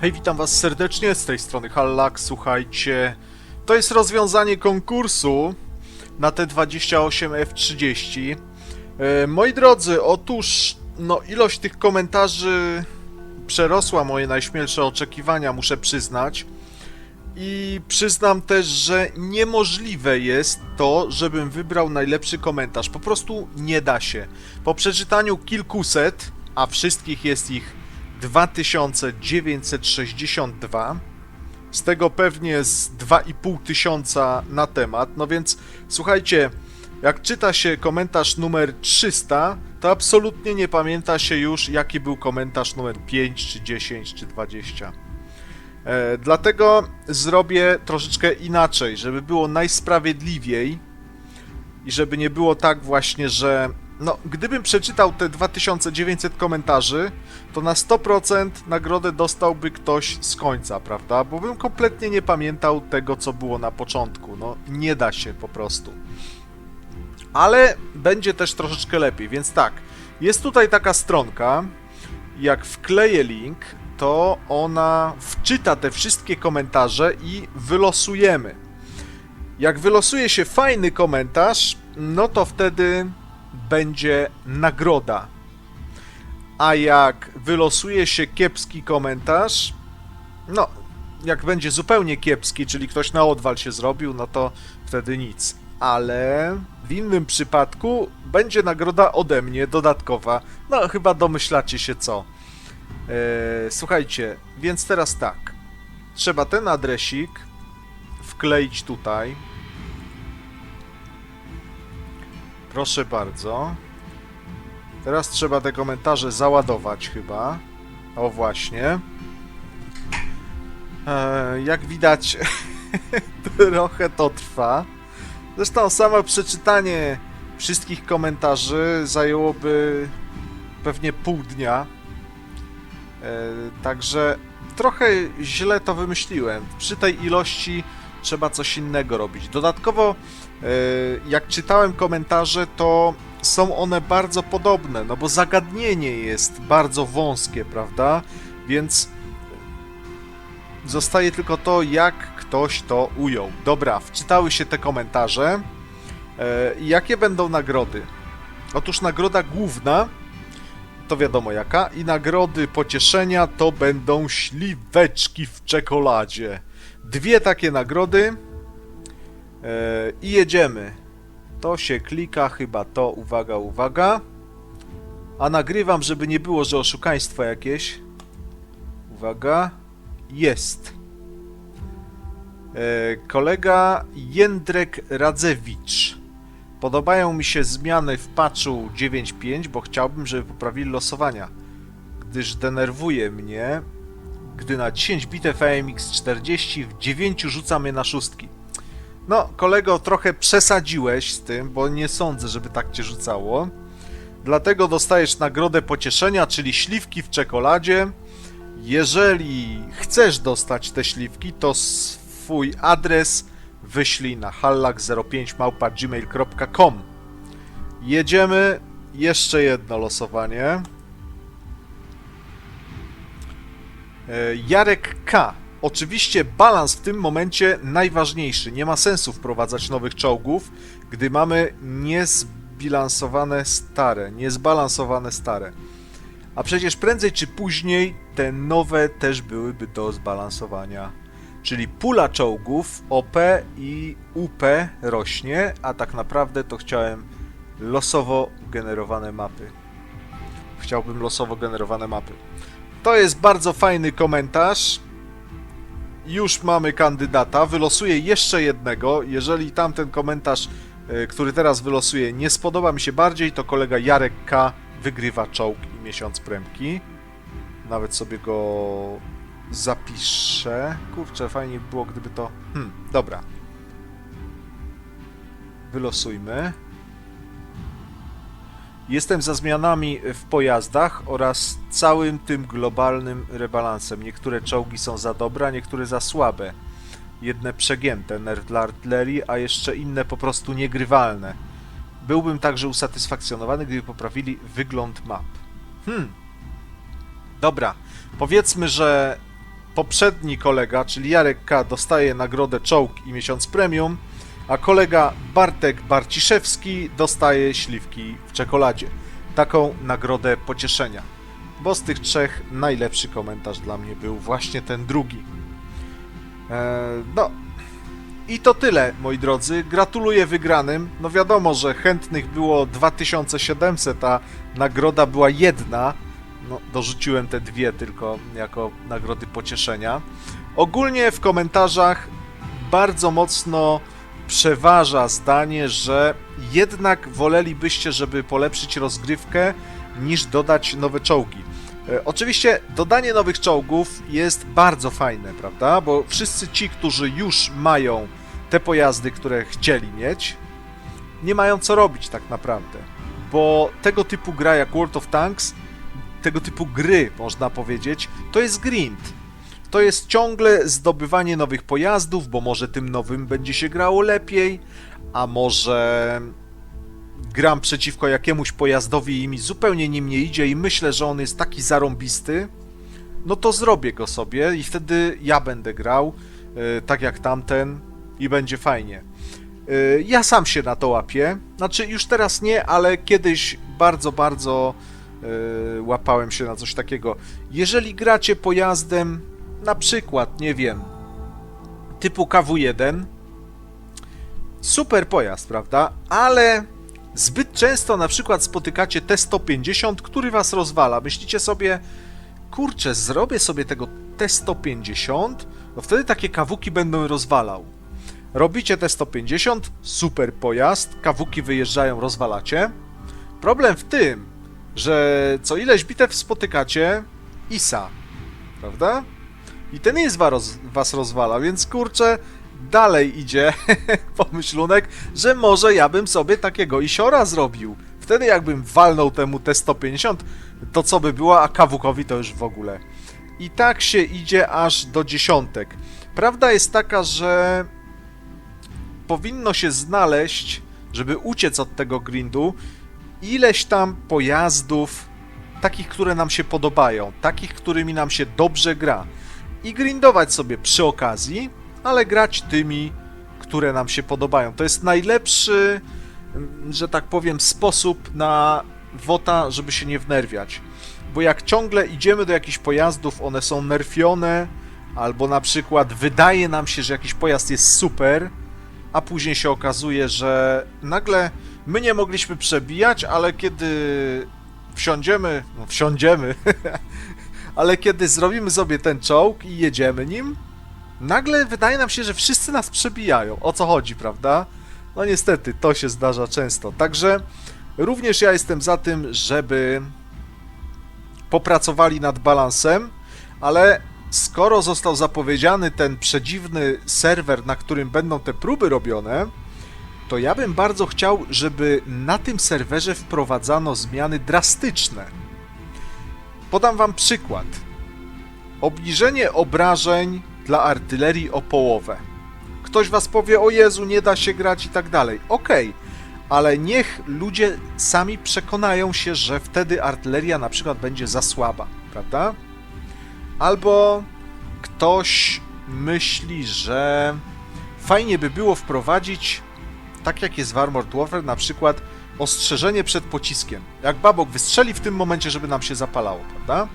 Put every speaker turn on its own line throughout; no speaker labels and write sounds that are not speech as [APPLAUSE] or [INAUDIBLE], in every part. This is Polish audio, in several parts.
Hej, witam was serdecznie, z tej strony Hallak, słuchajcie, to jest rozwiązanie konkursu na T28F30. E, moi drodzy, otóż, no ilość tych komentarzy przerosła moje najśmielsze oczekiwania, muszę przyznać. I przyznam też, że niemożliwe jest to, żebym wybrał najlepszy komentarz. Po prostu nie da się. Po przeczytaniu kilkuset, a wszystkich jest ich 2962, z tego pewnie z 2,5 tysiąca na temat. No więc słuchajcie, jak czyta się komentarz numer 300, to absolutnie nie pamięta się już, jaki był komentarz numer 5, czy 10, czy 20. E, dlatego zrobię troszeczkę inaczej, żeby było najsprawiedliwiej i żeby nie było tak właśnie, że no, gdybym przeczytał te 2900 komentarzy, to na 100% nagrodę dostałby ktoś z końca, prawda? Bo bym kompletnie nie pamiętał tego, co było na początku. No, nie da się po prostu. Ale będzie też troszeczkę lepiej, więc tak. Jest tutaj taka stronka. Jak wkleję link, to ona wczyta te wszystkie komentarze i wylosujemy. Jak wylosuje się fajny komentarz, no to wtedy będzie nagroda. A jak wylosuje się kiepski komentarz, no, jak będzie zupełnie kiepski, czyli ktoś na odwal się zrobił, no to wtedy nic. Ale w innym przypadku będzie nagroda ode mnie dodatkowa. No, chyba domyślacie się co. Eee, słuchajcie, więc teraz tak. Trzeba ten adresik wkleić tutaj. Proszę bardzo. Teraz trzeba te komentarze załadować chyba. O właśnie. Eee, jak widać, [LAUGHS] trochę to trwa. Zresztą samo przeczytanie wszystkich komentarzy zajęłoby pewnie pół dnia. E, Także trochę źle to wymyśliłem. Przy tej ilości trzeba coś innego robić. Dodatkowo, e, jak czytałem komentarze, to są one bardzo podobne, no bo zagadnienie jest bardzo wąskie, prawda? Więc zostaje tylko to, jak ktoś to ujął. Dobra, wczytały się te komentarze. E, Jakie będą nagrody? Otóż nagroda główna to wiadomo jaka. I nagrody pocieszenia to będą śliweczki w czekoladzie. Dwie takie nagrody. E, I jedziemy. To się klika, chyba to. Uwaga, uwaga. A nagrywam, żeby nie było, że oszukaństwo jakieś. Uwaga. Jest. E, kolega Jędrek Radzewicz. Podobają mi się zmiany w patchu 9.5, bo chciałbym, żeby poprawili losowania, gdyż denerwuje mnie, gdy na 10 bitew AMX 40 w 9 rzuca mnie na szóstki. No, kolego, trochę przesadziłeś z tym, bo nie sądzę, żeby tak cię rzucało. Dlatego dostajesz nagrodę pocieszenia, czyli śliwki w czekoladzie. Jeżeli chcesz dostać te śliwki, to swój adres wyślij na hallak05 Jedziemy. Jeszcze jedno losowanie. Jarek K. Oczywiście balans w tym momencie najważniejszy. Nie ma sensu wprowadzać nowych czołgów, gdy mamy niezbilansowane stare, niezbalansowane stare. A przecież prędzej czy później te nowe też byłyby do zbalansowania. Czyli pula czołgów OP i UP rośnie, a tak naprawdę to chciałem losowo generowane mapy. Chciałbym losowo generowane mapy. To jest bardzo fajny komentarz. Już mamy kandydata. Wylosuję jeszcze jednego. Jeżeli tamten komentarz, e, który teraz wylosuję, nie spodoba mi się bardziej, to kolega Jarek K. wygrywa czołg i miesiąc premki. Nawet sobie go zapiszę. Kurczę, fajnie by było, gdyby to... Hmm, dobra. Wylosujmy. Jestem za zmianami w pojazdach oraz całym tym globalnym rebalansem. Niektóre czołgi są za dobre, a niektóre za słabe. Jedne przegięte, nerw dla artylerii, a jeszcze inne po prostu niegrywalne. Byłbym także usatysfakcjonowany, gdyby poprawili wygląd map. Hmm. Dobra, powiedzmy, że poprzedni kolega, czyli Jarek K. dostaje nagrodę czołg i miesiąc premium, a kolega Bartek Barciszewski dostaje śliwki w czekoladzie. Taką nagrodę pocieszenia. Bo z tych trzech najlepszy komentarz dla mnie był właśnie ten drugi. Eee, no, i to tyle, moi drodzy. Gratuluję wygranym. No wiadomo, że chętnych było 2700, a nagroda była jedna. No, dorzuciłem te dwie tylko jako nagrody pocieszenia. Ogólnie w komentarzach bardzo mocno przeważa zdanie, że jednak wolelibyście, żeby polepszyć rozgrywkę, niż dodać nowe czołgi. E, Oczywiście dodanie nowych czołgów jest bardzo fajne, prawda? Bo wszyscy ci, którzy już mają te pojazdy, które chcieli mieć, nie mają co robić tak naprawdę. Bo tego typu gra jak World of Tanks, tego typu gry, można powiedzieć, to jest grind. To jest ciągle zdobywanie nowych pojazdów, bo może tym nowym będzie się grało lepiej, a może gram przeciwko jakiemuś pojazdowi i mi zupełnie nim nie idzie i myślę, że on jest taki zarąbisty, no to zrobię go sobie i wtedy ja będę grał e, tak jak tamten i będzie fajnie. E, Ja sam się na to łapię. Znaczy, już teraz nie, ale kiedyś bardzo, bardzo e, łapałem się na coś takiego. Jeżeli gracie pojazdem, na przykład, nie wiem, typu KW1, super pojazd, prawda? Ale zbyt często na przykład spotykacie T150, który was rozwala. Myślicie sobie, kurczę, zrobię sobie tego T150, no wtedy takie kawuki będą rozwalał. Robicie T150, super pojazd, kawuki wyjeżdżają, rozwalacie. Problem w tym, że co ileś bitew spotykacie ISA, prawda? I ten IS was, was rozwala, więc kurczę, dalej idzie [LAUGHS] pomyślunek, że może ja bym sobie takiego isiora zrobił. Wtedy jakbym walnął temu T150, to co by było, a kawukowi to już w ogóle. I tak się idzie aż do dziesiątek. Prawda jest taka, że powinno się znaleźć, żeby uciec od tego grindu, ileś tam pojazdów, takich, które nam się podobają, takich, którymi nam się dobrze gra. I grindować sobie przy okazji, ale grać tymi, które nam się podobają. To jest najlepszy, mm, że tak powiem, sposób na wota, żeby się nie wnerwiać. Bo jak ciągle idziemy do jakichś pojazdów, one są nerfione, albo na przykład wydaje nam się, że jakiś pojazd jest super, a później się okazuje, że nagle my nie mogliśmy przebijać, ale kiedy wsiądziemy, no wsiądziemy, [LAUGHS] ale kiedy zrobimy sobie ten czołg i jedziemy nim, nagle wydaje nam się, że wszyscy nas przebijają. O co chodzi, prawda? No niestety, to się zdarza często. Także również ja jestem za tym, żeby popracowali nad balansem, ale skoro został zapowiedziany ten przedziwny serwer, na którym będą te próby robione, to ja bym bardzo chciał, żeby na tym serwerze wprowadzano zmiany drastyczne. Podam wam przykład. Obniżenie obrażeń dla artylerii o połowę. Ktoś was powie, o Jezu, nie da się grać i tak dalej. Okej, ale niech ludzie sami przekonają się, że wtedy artyleria na przykład będzie za słaba, prawda? Albo ktoś myśli, że fajnie by było wprowadzić, tak jak jest w Armored Warfare, na przykład ostrzeżenie przed pociskiem. Jak babok wystrzeli w tym momencie, żeby nam się zapalało, prawda?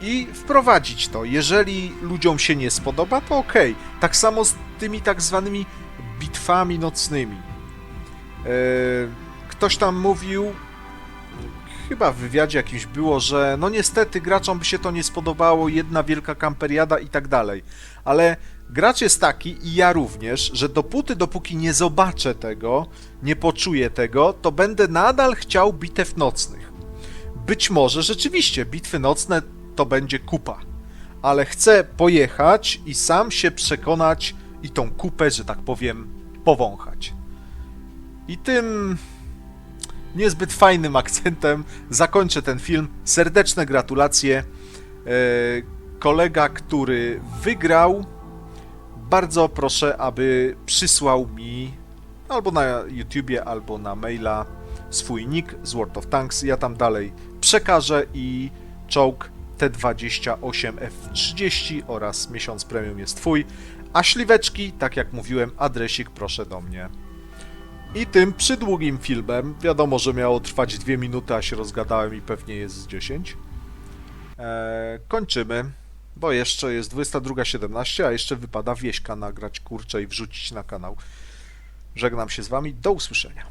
I wprowadzić to. Jeżeli ludziom się nie spodoba, to ok. Tak samo z tymi tak zwanymi bitwami nocnymi. Eee, Ktoś tam mówił, chyba w wywiadzie jakimś było, że no niestety graczom by się to nie spodobało, jedna wielka kamperiada i tak dalej. Ale gracz jest taki, i ja również, że dopóty, dopóki nie zobaczę tego, nie poczuję tego, to będę nadal chciał bitew nocnych. Być może rzeczywiście bitwy nocne to będzie kupa, ale chcę pojechać i sam się przekonać i tą kupę, że tak powiem, powąchać. I tym niezbyt fajnym akcentem zakończę ten film. Serdeczne gratulacje. E, Kolega, który wygrał, bardzo proszę, aby przysłał mi albo na YouTubie, albo na maila swój nick z World of Tanks. Ja tam dalej przekażę i czołg T28 F30 oraz miesiąc premium jest twój. A śliweczki, tak jak mówiłem, adresik proszę do mnie. I tym przydługim filmem, wiadomo, że miało trwać 2 minuty, a się rozgadałem i pewnie jest z 10. Eee, kończymy, bo jeszcze jest 22.17, a jeszcze wypada wieśka nagrać kurczę i wrzucić na kanał. Żegnam się z wami, do usłyszenia.